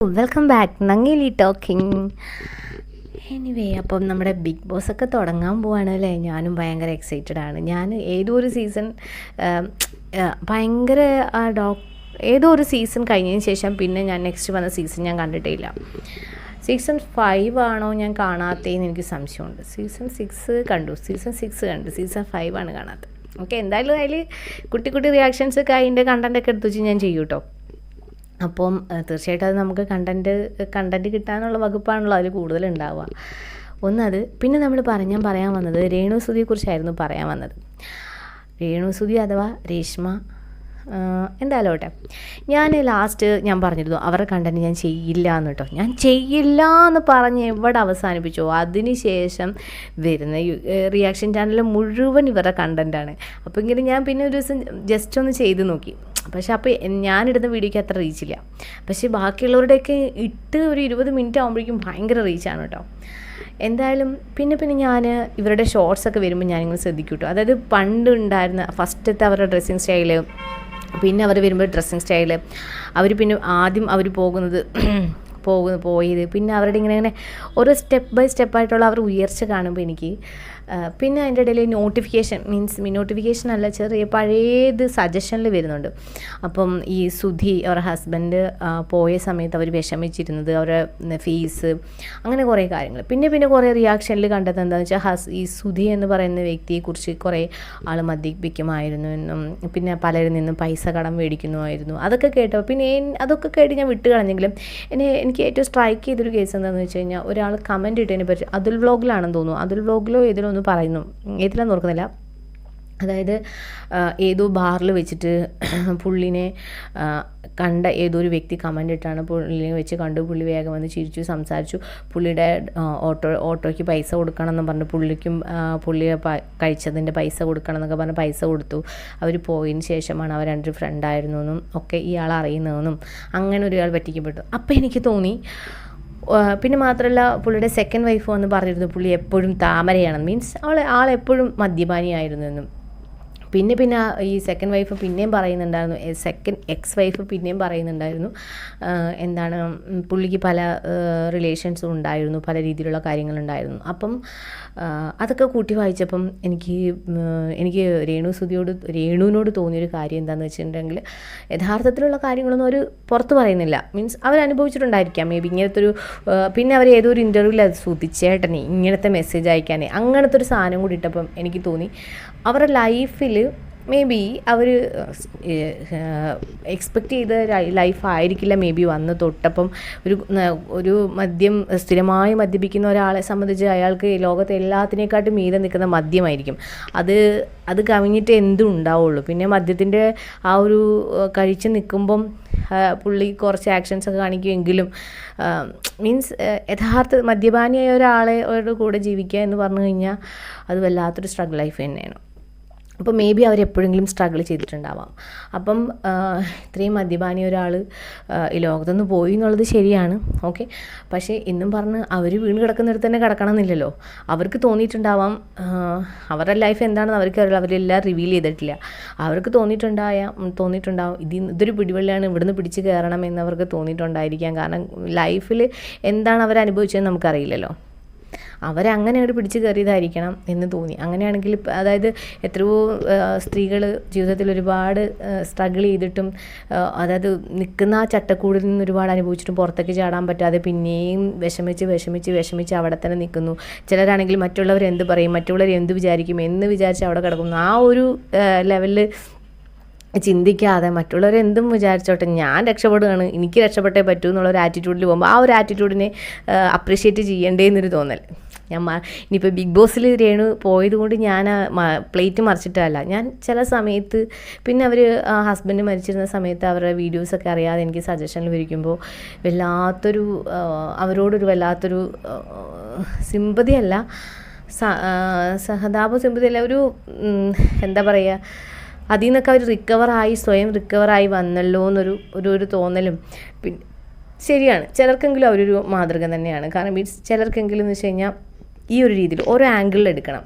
Welcome back നങ്ങിലി talking anyway അപ്പം നമ്മുടെ ബിഗ് ബോസ് ഒക്കെ തുടങ്ങാൻ പോവാണ് അല്ലേ? ഞാനും ഭയങ്കര എക്സൈറ്റഡ് ആണ്. ഞാൻ ഏതോ ഒരു സീസൺ ഭയങ്കര ആ ഡോ ഏതോ ഒരു സീസൺ കഴിഞ്ഞതിന് ശേഷം പിന്നെ ഞാൻ നെക്സ്റ്റ് വന്ന സീസൺ ഞാൻ കണ്ടിട്ടില്ല സീസൺ ഫൈവ് ആണോ ഞാൻ കാണാത്തതെന്ന് എനിക്ക് സംശയമുണ്ട്. സീസൺ സിക്സ് കണ്ടു. സീസൺ സിക്സ് കണ്ടു. സീസൺ ഫൈവ് ആണ് കാണാത്തത്. ഓക്കെ എന്തായാലും അതിൽ കുട്ടി കുട്ടി റിയാക്ഷൻസ് ഒക്കെ അതിന്റെ കണ്ടന്റൊക്കെ എടുത്ത് വെച്ച് ഞാൻ ചെയ്യും കേട്ടോ അപ്പം തീർച്ചയായിട്ടും അത് നമുക്ക് കണ്ടന്റ് കണ്ടന്റ് കിട്ടാനുള്ള വകുപ്പാണല്ലോ അതിൽ കൂടുതൽ ഉണ്ടാവുക ഒന്നത് പിന്നെ നമ്മൾ പറഞ്ഞ ഞാൻ പറയാൻ വന്നത് രേണു സുധിയെക്കുറിച്ചായിരുന്നു പറയാൻ വന്നത്. രേണു സുധി അഥവാ രേഷ്മ എന്തായാലും ഓട്ടെ ഞാൻ ലാസ്റ്റ് ഞാൻ പറഞ്ഞിരുന്നു അവരുടെ കണ്ടന്റ് ഞാൻ ചെയ്യില്ല എന്ന് കേട്ടോ. ഞാൻ ചെയ്യില്ല എന്ന് പറഞ്ഞ് എവിടെ അവസാനിപ്പിച്ചോ? അതിന് ശേഷം വരുന്ന റിയാക്ഷൻ ചാനൽ മുഴുവൻ ഇവരുടെ കണ്ടന്റാണ് അപ്പോൾ ഇങ്ങനെ ഞാൻ പിന്നെ ഒരു ദിവസം ജസ്റ്റ് ഒന്ന് ചെയ്ത് നോക്കി. പക്ഷെ അപ്പോൾ ഞാനിടുന്ന വീഡിയോയ്ക്ക് അത്ര റീച്ചില്ല പക്ഷേ ബാക്കിയുള്ളവരുടെയൊക്കെ ഇട്ട് ഒരു ഇരുപത് മിനിറ്റ് ആകുമ്പോഴേക്കും ഭയങ്കര റീച്ചാണ് കേട്ടോ എന്തായാലും പിന്നെ പിന്നെ ഞാൻ ഇവരുടെ ഷോർട്സ് ഒക്കെ വരുമ്പോൾ ഞാനിങ്ങനെ ശ്രദ്ധിക്കും കേട്ടോ അതായത് പണ്ട് ഉണ്ടായിരുന്ന ഫസ്റ്റത്തെ അവരുടെ ഡ്രസ്സിങ് സ്റ്റൈൽ പിന്നെ അവർ വരുമ്പോൾ ഡ്രസ്സിങ് സ്റ്റൈൽ അവർ പിന്നെ ആദ്യം അവർ പോകുന്നത് പോകുന്നു പോയത് പിന്നെ അവരുടെ ഇങ്ങനെ ഇങ്ങനെ ഓരോ സ്റ്റെപ്പ് ബൈ സ്റ്റെപ്പായിട്ടുള്ള അവർ ഉയർച്ച കാണുമ്പോൾ എനിക്ക് പിന്നെ അതിന്റെ ഇടയിൽ നോട്ടിഫിക്കേഷൻ മീൻസ് നോട്ടിഫിക്കേഷൻ അല്ല ചെറിയ പഴയത് സജഷനിൽ വരുന്നുണ്ട്. അപ്പം ഈ സുധി അവരുടെ ഹസ്ബൻഡ് പോയ സമയത്ത് അവർ വിഷമിച്ചിരുന്നത് അവരുടെ ഫീസ് അങ്ങനെ കുറേ കാര്യങ്ങൾ പിന്നെ പിന്നെ കുറേ റിയാക്ഷനിൽ കണ്ടത് എന്താണെന്ന് വെച്ചാൽ ഹസ് ഈ സുധി എന്ന് പറയുന്ന വ്യക്തിയെക്കുറിച്ച് കുറേ ആൾ മദ്യപിക്കുമായിരുന്നു എന്നും പിന്നെ പലരിൽ നിന്നും പൈസ കടം മേടിക്കുന്നുമായിരുന്നു. അതൊക്കെ കേട്ടപ്പോൾ പിന്നെ അതൊക്കെ കേട്ട് ഞാൻ വിട്ട് കളഞ്ഞെങ്കിലും എന്നെ എനിക്ക് ഏറ്റവും സ്ട്രൈക്ക് ചെയ്തൊരു കേസ് എന്താണെന്ന് വെച്ച് കഴിഞ്ഞാൽ ഒരാൾ കമന്റ് ഇട്ടതിനെ പറ്റി അതുൽ വ്ലോഗിലാണെന്ന് തോന്നുന്നു. അതുൽ വ്ലോഗിലോ ഏതിലോ ഒന്ന് പറയുന്നു. ഏതിലാന്ന് ഓർക്കുന്നില്ല. അതായത് ഏതോ ബാറിൽ വെച്ചിട്ട് പുള്ളിനെ കണ്ട ഏതോ ഒരു വ്യക്തി കമന്റ് ഇട്ടാണ് പുള്ളിനെ വെച്ച് കണ്ടു. പുള്ളി വേഗം വന്ന് ചിരിച്ചു സംസാരിച്ചു. പുള്ളിയുടെ ഓട്ടോ ഓട്ടോയ്ക്ക് പൈസ കൊടുക്കണം എന്ന് പറഞ്ഞു. പുള്ളിക്കും പുള്ളി കഴിച്ചതിന്റെ പൈസ കൊടുക്കണം എന്നൊക്കെ പറഞ്ഞ് പൈസ കൊടുത്തു. അവർ പോയതിന് ശേഷമാണ് അവർ രണ്ടൊരു ഫ്രണ്ടായിരുന്നു എന്നും ഒക്കെ ഇയാൾ അറിയുന്നതെന്നും അങ്ങനെ ഒരാൾ പറ്റിക്കപ്പെട്ടു. അപ്പോൾ എനിക്ക് തോന്നി പിന്നെ മാത്രമല്ല പുള്ളിയുടെ സെക്കൻഡ് വൈഫ് എന്ന് പറഞ്ഞിരുന്നു പുള്ളി എപ്പോഴും താമരയാണെന്ന്. മീൻസ് അവൾ ആളെപ്പോഴും മദ്യപാനിയായിരുന്നു എന്നും. പിന്നെ പിന്നെ ഈ സെക്കൻഡ് വൈഫ് പിന്നെയും പറയുന്നുണ്ടായിരുന്നു. സെക്കൻഡ് എക്സ് വൈഫ് പിന്നെയും പറയുന്നുണ്ടായിരുന്നു. എന്താണ് പുള്ളിക്ക് പല റിലേഷൻസും ഉണ്ടായിരുന്നു. പല രീതിയിലുള്ള കാര്യങ്ങളുണ്ടായിരുന്നു. അപ്പം അതൊക്കെ കൂട്ടി വായിച്ചപ്പം എനിക്ക് എനിക്ക് രേണു സുധിയോട് രേണുവിനോട് തോന്നിയൊരു കാര്യം എന്താണെന്ന് വെച്ചിട്ടുണ്ടെങ്കിൽ യഥാർത്ഥത്തിലുള്ള കാര്യങ്ങളൊന്നും അവർ പുറത്ത് പറയുന്നില്ല. മീൻസ് അവർ അനുഭവിച്ചിട്ടുണ്ടായിരിക്കാം. മേ ബി ഇങ്ങനത്തെ ഒരു പിന്നെ അവർ ഏതോ ഒരു ഇന്റർവ്യൂവിൽ അത് സുതിച്ചേട്ടനെ ഇങ്ങനത്തെ മെസ്സേജ് അയക്കാനേ അങ്ങനത്തെ ഒരു സാധനം കൂടി ഇട്ടപ്പം എനിക്ക് തോന്നി അവരുടെ ലൈഫിൽ മേ ബി അവർ എക്സ്പെക്റ്റ് ചെയ്ത ലൈഫ് ആയിരിക്കില്ല മേ ബി വന്ന് തൊട്ടപ്പം ഒരു ഒരു മദ്യം സ്ഥിരമായി മദ്യപിക്കുന്ന ഒരാളെ സംബന്ധിച്ച് അയാൾക്ക് ലോകത്തെ എല്ലാത്തിനേക്കാട്ടും മീതെ നിൽക്കുന്ന മദ്യമായിരിക്കും. അത് അത് കവിഞ്ഞിട്ട് എന്തും ഉണ്ടാവുള്ളൂ? പിന്നെ മദ്യത്തിന്റെ ആ ഒരു കഴിച്ച് നിൽക്കുമ്പം പുള്ളി കുറച്ച് ആക്ഷൻസ് ഒക്കെ കാണിക്കുമെങ്കിലും മീൻസ് യഥാർത്ഥ മദ്യപാനിയായ ഒരാളെ ഒരു കൂടെ ജീവിക്കുക എന്ന് പറഞ്ഞു കഴിഞ്ഞാൽ അത് വല്ലാത്തൊരു സ്ട്രഗിൾ ലൈഫ് തന്നെയാണ്. അപ്പോൾ മേ ബി അവരെപ്പോഴെങ്കിലും സ്ട്രഗിൾ ചെയ്തിട്ടുണ്ടാവാം. അപ്പം ഇത്രയും മദ്യപാനി ഒരാൾ ഈ ലോകത്തുനിന്ന് പോയി എന്നുള്ളത് ശരിയാണ്. ഓക്കെ പക്ഷേ ഇന്നും പറഞ്ഞ് അവർ വീണ് കിടക്കുന്നിടത്ത് തന്നെ കിടക്കണം എന്നില്ലല്ലോ അവർക്ക് തോന്നിയിട്ടുണ്ടാവാം അവരുടെ ലൈഫ് എന്താണെന്ന് അവർക്ക് അവരെല്ലാം റിവീൽ ചെയ്തിട്ടില്ല. അവർക്ക് തോന്നിയിട്ടുണ്ടായ തോന്നിയിട്ടുണ്ടാവും. ഇത് ഇതൊരു പിടിവള്ളിയാണ്. ഇവിടുന്ന് പിടിച്ച് കയറണം എന്ന് അവർക്ക് തോന്നിയിട്ടുണ്ടായിരിക്കാം. കാരണം ലൈഫിൽ എന്താണ് അവർ അനുഭവിച്ചതെന്ന് നമുക്കറിയില്ലല്ലോ. അവരങ്ങനെ അങ്ങോട്ട് പിടിച്ച് കയറിയതായിരിക്കണം എന്ന് തോന്നി. അങ്ങനെയാണെങ്കിൽ അതായത് എത്രയോ സ്ത്രീകൾ ജീവിതത്തിൽ ഒരുപാട് സ്ട്രഗിൾ ചെയ്തിട്ടും അതായത് നിൽക്കുന്ന ആ ചട്ടക്കൂടിൽ നിന്ന് ഒരുപാട് അനുഭവിച്ചിട്ടും പുറത്തേക്ക് ചാടാൻ പറ്റാതെ പിന്നെയും വിഷമിച്ച് വിഷമിച്ച് വിഷമിച്ച് അവിടെ തന്നെ നിൽക്കുന്നു. ചിലരാണെങ്കിൽ മറ്റുള്ളവർ എന്ത് പറയും മറ്റുള്ളവർ എന്ത് വിചാരിക്കും എന്ന് വിചാരിച്ച് അവിടെ കിടക്കുന്നു. ആ ഒരു ലെവലിൽ ചിന്തിക്കാതെ മറ്റുള്ളവർ എന്തും വിചാരിച്ചോട്ടെ ഞാൻ രക്ഷപ്പെടുകയാണ് എനിക്ക് രക്ഷപ്പെട്ടേ പറ്റൂ എന്നുള്ള ഒരു ആറ്റിറ്റ്യൂഡിൽ പോകുമ്പോൾ ആ ഒരു ആറ്റിറ്റ്യൂഡിനെ അപ്രീഷിയേറ്റ് ചെയ്യേണ്ടതെന്നൊരു തോന്നൽ. ഞാൻ ഇനിയിപ്പോൾ ബിഗ് ബോസിൽ രേണു പോയത് കൊണ്ട് ഞാൻ പ്ലേറ്റ് മറിച്ചിട്ടല്ല ഞാൻ ചില സമയത്ത് പിന്നെ അവർ ഹസ്ബൻഡ് മരിച്ചിരുന്ന സമയത്ത് അവരുടെ വീഡിയോസൊക്കെ അറിയാതെ എനിക്ക് സജഷനിൽ വിരിക്കുമ്പോൾ വല്ലാത്തൊരു അവരോടൊരു വല്ലാത്തൊരു സിമ്പതിയല്ല സഹതാപ സിമ്പതിയല്ല ഒരു എന്താ പറയുക അതിൽ നിന്നൊക്കെ അവർ റിക്കവറായി സ്വയം റിക്കവറായി വന്നല്ലോ എന്നൊരു ഒരു ഒരു തോന്നലും. പിന്നെ ശരിയാണ്. ചിലർക്കെങ്കിലും അവരൊരു മാതൃക തന്നെയാണ്. കാരണം മീൻസ് ചിലർക്കെങ്കിലും എന്ന് വെച്ച് കഴിഞ്ഞാൽ ഈ ഒരു രീതിയിൽ ഓരോ ആംഗിളിൽ എടുക്കണം.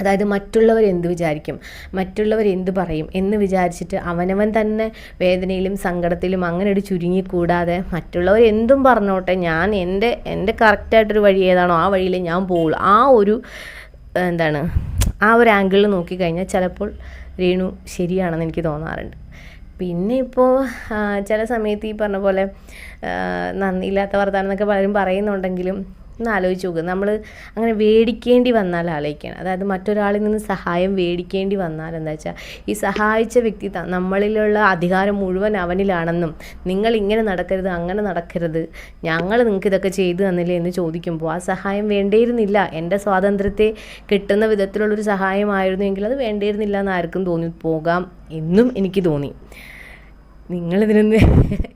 അതായത് മറ്റുള്ളവർ എന്ത് വിചാരിക്കും മറ്റുള്ളവർ എന്ത് പറയും എന്ന് വിചാരിച്ചിട്ട് അവനവൻ തന്നെ വേദനയിലും സങ്കടത്തിലും അങ്ങനെ ഒരു ചുരുങ്ങിക്കൂടാതെ മറ്റുള്ളവർ എന്തും പറഞ്ഞോട്ടെ ഞാൻ എന്റെ എന്റെ കറക്റ്റായിട്ടൊരു വഴി ഏതാണോ ആ വഴിയിൽ ഞാൻ പോവുള്ളൂ. ആ ഒരു എന്താണ് ആ ഒരു ആംഗിളിൽ നോക്കിക്കഴിഞ്ഞാൽ ചിലപ്പോൾ രേണു ശരിയാണെന്ന് എനിക്ക് തോന്നാറുണ്ട്. പിന്നെ ഇപ്പോൾ ചില സമയത്ത് ഈ പറഞ്ഞ പോലെ നന്ദിയില്ലാത്ത വർത്താനം എന്നൊക്കെ പലരും പറയുന്നുണ്ടെങ്കിലും ഒന്ന് ആലോചിച്ച് നോക്കുക നമ്മൾ അങ്ങനെ വേടിക്കേണ്ടി വന്നാൽ ആലോചിക്കണം. അതായത് മറ്റൊരാളിൽ നിന്ന് സഹായം വേടിക്കേണ്ടി വന്നാൽ എന്താ വെച്ചാൽ ഈ സഹായിച്ച വ്യക്തി നമ്മളിലുള്ള അധികാരം മുഴുവൻ അവനിലാണെന്നും നിങ്ങൾ ഇങ്ങനെ നടക്കരുത് അങ്ങനെ നടക്കരുത് ഞങ്ങൾ നിങ്ങൾക്ക് ഇതൊക്കെ ചെയ്തു തന്നില്ലേ എന്ന് ചോദിക്കുമ്പോൾ ആ സഹായം വേണ്ടിയിരുന്നില്ല. എന്റെ സ്വാതന്ത്ര്യത്തെ കിട്ടുന്ന വിധത്തിലുള്ളൊരു സഹായമായിരുന്നുവെങ്കിൽ അത് വേണ്ടിയിരുന്നില്ല എന്ന് ആർക്കും തോന്നി. പോകാം എന്നും എനിക്ക് തോന്നി. നിങ്ങളിതിനൊന്ന്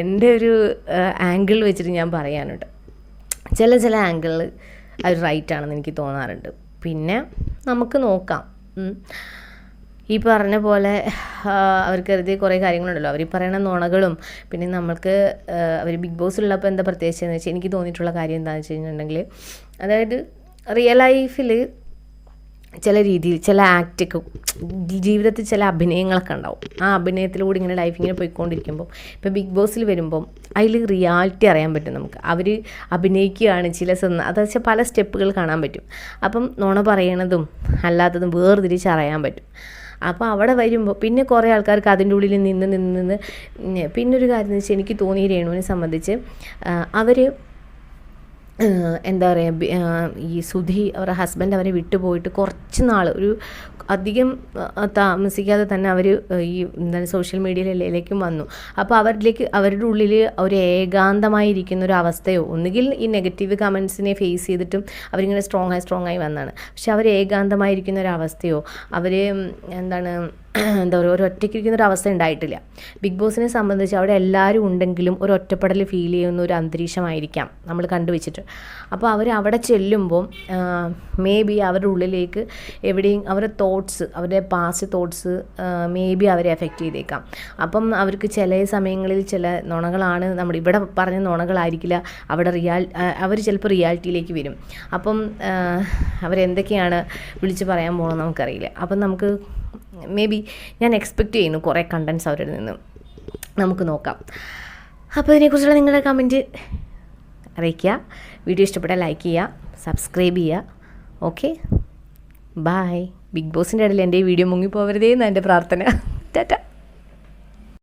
എന്റെ ഒരു ആംഗിൾ വെച്ചിട്ട് ഞാൻ പറയാനുണ്ട്. ചില ചില ആംഗിളിൽ അത് റൈറ്റ് ആണെന്ന് എനിക്ക് തോന്നാറുണ്ട്. പിന്നെ നമുക്ക് നോക്കാം. ഈ പറഞ്ഞ പോലെ അവർ കരുതിയ കുറേ കാര്യങ്ങളുണ്ടല്ലോ. അവർ പറയുന്ന നുണകളും പിന്നെ നമ്മൾക്ക് അവർ ബിഗ് ബോസ് ഉള്ളപ്പോൾ എന്താ പ്രത്യേകിച്ച് എന്ന് വെച്ചാൽ എനിക്ക് തോന്നിയിട്ടുള്ള കാര്യം എന്താണെന്ന് വെച്ച് കഴിഞ്ഞിട്ടുണ്ടെങ്കിൽ അതായത് റിയൽ ലൈഫിൽ ചില രീതിയിൽ ചില ആക്റ്റൊക്കെ ജീവിതത്തിൽ ചില അഭിനയങ്ങളൊക്കെ ഉണ്ടാവും. ആ അഭിനയത്തിലൂടെ ഇങ്ങനെ ലൈഫ് ഇങ്ങനെ പോയിക്കൊണ്ടിരിക്കുമ്പോൾ ഇപ്പോൾ ബിഗ് ബോസിൽ വരുമ്പം അതിൽ റിയാലിറ്റി അറിയാൻ പറ്റും നമുക്ക്. അവർ അഭിനയിക്കുകയാണ് ചില സന്ന അത് വെച്ചാൽ പല സ്റ്റെപ്പുകൾ കാണാൻ പറ്റും. അപ്പം നുണ പറയണതും അല്ലാത്തതും വേർതിരിച്ച് അറിയാൻ പറ്റും. അപ്പോൾ അവിടെ വരുമ്പോൾ പിന്നെ കുറേ ആൾക്കാർക്ക് അതിന്റെ ഉള്ളിൽ നിന്ന് നിന്ന് നിന്ന് പിന്നൊരു കാര്യം എന്ന് വെച്ചാൽ എനിക്ക് തോന്നിയ രേണുവിനെ സംബന്ധിച്ച് അവർ എന്താ പറയുക ഈ സുധി അവരുടെ ഹസ്ബൻഡ് അവരെ വിട്ടുപോയിട്ട് കുറച്ച് നാൾ ഒരു അധികം താമസിക്കാതെ തന്നെ അവർ ഈ എന്താണ് സോഷ്യൽ മീഡിയയിലേക്കും വന്നു. അപ്പോൾ അവരിലേക്ക് അവരുടെ ഉള്ളിൽ ഒരു ഏകാന്തമായിരിക്കുന്ന ഒരു അവസ്ഥയോ ഒന്നുകിൽ ഈ നെഗറ്റീവ് കമൻസിനെ ഫേസ് ചെയ്തിട്ടും അവരിങ്ങനെ സ്ട്രോങ് ആയി സ്ട്രോങ് ആയി വന്നാണ്. പക്ഷെ അവർ ഏകാന്തമായിരിക്കുന്ന ഒരു അവസ്ഥയോ അവർ എന്താണ് എന്താ പറയുക ഒരു ഒറ്റയ്ക്കിരിക്കുന്ന ഒരു അവസ്ഥ ഉണ്ടായിട്ടില്ല. ബിഗ് ബോസിനെ സംബന്ധിച്ച് അവിടെ എല്ലാവരും ഉണ്ടെങ്കിലും ഒരു ഒറ്റപ്പെടൽ ഫീൽ ചെയ്യുന്ന ഒരു അന്തരീക്ഷമായിരിക്കാം നമ്മൾ കണ്ടുവച്ചിട്ട്. അപ്പോൾ അവർ അവിടെ ചെല്ലുമ്പോൾ മേ ബി അവരുടെ ഉള്ളിലേക്ക് എവിടെയും അവരുടെ തോട്ട്സ് അവരുടെ പാസ്റ്റ് തോട്ട്സ് മേ ബി അവരെ എഫക്റ്റ് ചെയ്തേക്കാം. അപ്പം അവർക്ക് ചില സമയങ്ങളിൽ ചില നുണകളാണ് നമ്മൾ ഇവിടെ പറഞ്ഞ നുണകളായിരിക്കില്ല അവിടെ റിയാൽ അവർ ചിലപ്പോൾ റിയാലിറ്റിയിലേക്ക് വരും. അപ്പം അവരെന്തൊക്കെയാണ് വിളിച്ച് പറയാൻ പോകണമെന്ന് നമുക്കറിയില്ല. അപ്പം നമുക്ക് മേ ബി ഞാൻ എക്സ്പെക്റ്റ് ചെയ്യുന്നു കുറേ കണ്ടൻസ് അവരിൽ നിന്ന്. നമുക്ക് നോക്കാം. അപ്പോൾ ഇതിനെക്കുറിച്ചുള്ള നിങ്ങളുടെ കമന്റ് അറിയിക്കുക. വീഡിയോ ഇഷ്ടപ്പെട്ടാൽ ലൈക്ക് ചെയ്യുക സബ്സ്ക്രൈബ് ചെയ്യുക. ഓക്കെ ബായ് ബിഗ് ബോസിന്റെ ഇടയിൽ എന്റെ വീഡിയോ മുങ്ങിപ്പോവരുതേ എന്നാണ് എന്റെ പ്രാർത്ഥന. ടാറ്റ